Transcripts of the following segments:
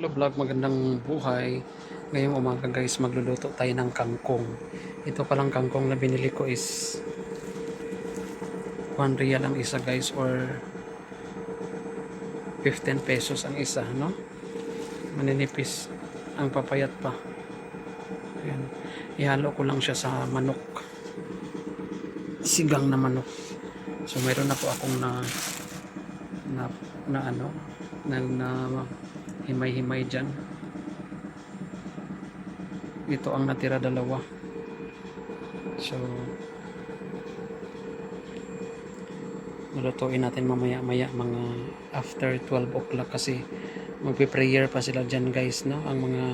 Hello vlog, magandang buhay. Ngayong umaga guys, magluluto tayo ng kangkong. Ito palang kangkong na binili ko is 1 real ang isa guys or 15 pesos ang isa, no? Maninipis ang papayat pa. Ayan. Ihalo ko lang siya sa manok. Sigang na manok. So mayroon na po akong na na, na ano na, na himay-himay dyan. Ito ang natira dalawa. So lulutuin natin mamaya maya mga after 12 o'clock kasi magpe-prayer pa sila dyan guys no? Ang mga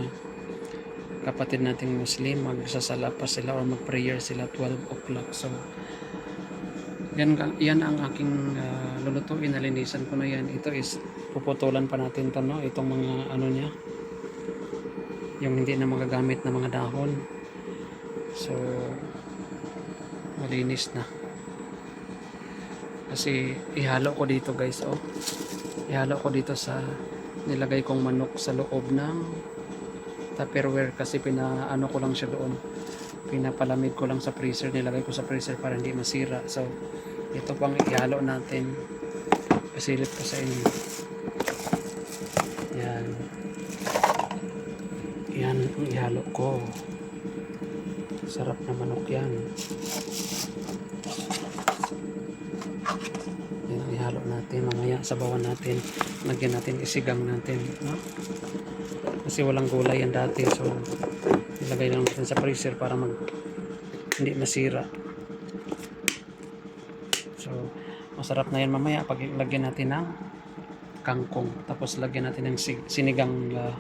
kapatid nating muslim magsasala pa sila or mag-prayer sila 12 o'clock. So yan, yan ang aking uh, lulutuin. Nalinisan ko na yan. Ito is puputulan pa natin to no? Itong mga ano niya. Yung hindi na magagamit na mga dahon. So, malinis na. Kasi ihalo ko dito guys. Oh. Ihalo ko dito sa nilagay kong manok sa loob ng tupperware kasi pinaano ko lang siya doon pinapalamig ko lang sa freezer nilagay ko sa freezer para hindi masira. So ito pang ihalo natin. Pasilip ko sa inyo. Yan. Yan ihalo ko. Sarap na manok yan. Yan ihalo natin. Mamaya sabawan natin. Lagyan natin isigang natin. no? Kasi walang gulay yan dati. So ilagay lang natin sa freezer para mag hindi masira. So masarap na yan mamaya. Pag lagyan natin ng kangkong. Tapos lagyan natin ng sinigang uh,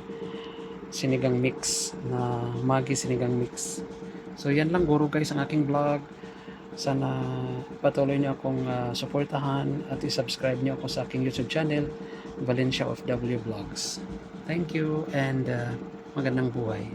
sinigang mix na magi sinigang mix. So yan lang guro guys ang aking vlog. Sana patuloy niyo akong uh, suportahan at i-subscribe niyo ako sa aking YouTube channel Valencia of W Vlogs thank you and uh, magandang buhay